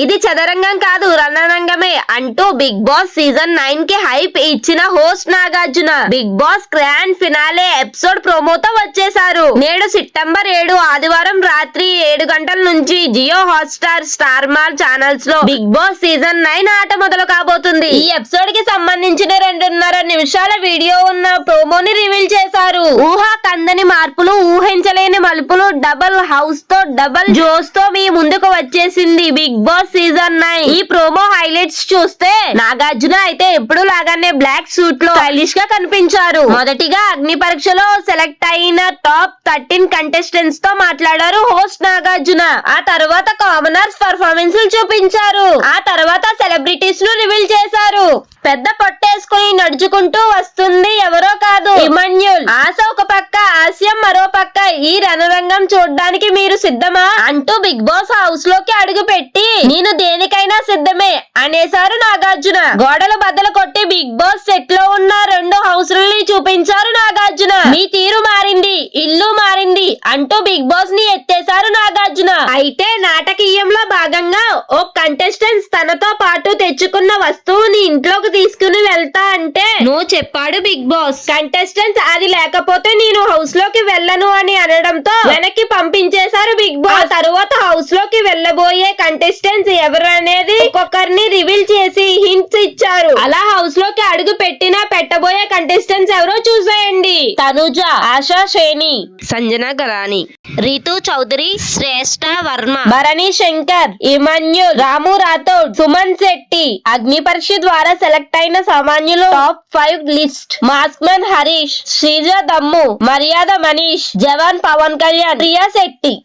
ఇది చదరంగం కాదు రణరంగమే అంటూ బిగ్ బాస్ సీజన్ నైన్కి హైప్ ఇచ్చిన host Nagarjuna. Bigg Boss grand finale episode ప్రోమోతో వచ్చేశారు. నేడు సెప్టెంబర్ ఏడు ఆదివారం రాత్రి ఏడు గంటల నుంచి జియో హాట్స్టార్ స్టార్ మాల్ ఛానల్స్లో బిగ్ బాస్ సీజన్ నైన్ ఆట మొదలు కాబోతుంది. ఈ ఎపిసోడ్కి సంబంధించిన రెండున్నర నిమిషాల వీడియో ఉన్న ప్రోమోని రివీల్ చేశారు. ఊహా కందని మార్పులు ఊహించలేని మలుపులు డబల్ హౌస్తో డబల్ జోస్తో మీ ముందుకు వచ్చేసింది బిగ్ బాస్ సీజన్ నైన్. ఈ ప్రోమో హైలైట్స్ చూస్తే నాగార్జున అయితే ఎప్పుడు లాగానే బ్లాక్ సూట్లో స్టైలిష్గా కనిపించారు. మొదటిగా అగ్ని పరీక్షలో సెలెక్ట్ అయిన టాప్ థర్టీన్ కంటెస్టెంట్స్తో మాట్లాడారు హోస్ట్ నాగార్జున. ఆ తర్వాత కామనర్స్ పర్ఫార్మెన్స్ చూపించారు. ఆ తర్వాత సెలబ్రిటీస్ను రివీల్ చేశారు. పెద్ద పొట్టేసుకుని నడుచుకుంటూ వస్తుంది ఎవరో కాదు. ఇమన్యుల్. ఆశ ఒక పక్క హాస్యం మరో పక్క. ఈ రణరంగం చూడడానికి మీరు సిద్ధమా? అంటూ బిగ్ బాస్ హౌస్లోకి అడుగు పెట్టి నేను దేనికైనా సిద్ధమే అనేసారు నాగార్జున. గోడలు బద్దలు కొట్టి బిగ్ బాస్ సెట్లో ఉన్న రెండు హౌస్లని చూపించారు నాగార్జున. మీ తీరు మారింది ఇల్లు మారింది అంటూ బిగ్ బాస్ని ఎత్తేశారు నాగార్జున. అయితే నాటకీయంలో భాగంగా ఓ కంటెస్టెంట్స్ తనతో పాటు తెచ్చుకున్న వస్తువుని ఇంట్లోకి తీసుకుని వెళ్తా అంటే నువ్వు చెప్పాడు బిగ్ బాస్. కంటెస్టెంట్స్ అది లేకపోతే నేను హౌస్లోకి వెళ్ళను అని అనడంతో వెనక్కి పంపించేశారు బిగ్ బాస్. తరువాత హౌస్లోకి వెళ్ళబోయే కంటెస్టెంట్స్ ఎవరు అనేది ఒక్కొక్కరిని రివీల్ చేసి హింట్స్ ఇచ్చారు. అలా హౌస్లోకి అడుగు పెట్టినా పెట్టబోయే కంటెస్టెంట్స్ ఎవరో చూసేయండి. తనుజ ఆశా శ్రేణి సంజన గరాని. రితు చౌదరి శ్రేష్ఠ వర్మ. భరణి శంకర్ ఇమన్యు రాము రాథోడ్ సుమన్ శెట్టి. అగ్ని పరీక్ష ద్వారా సెలెక్ట్ అయిన సామాన్యులు top five list. Mask man Harish Sreeja Dammu Maryada Manish జవాన్ పవన్ కళ్యాణ్ ప్రియా శెట్టి.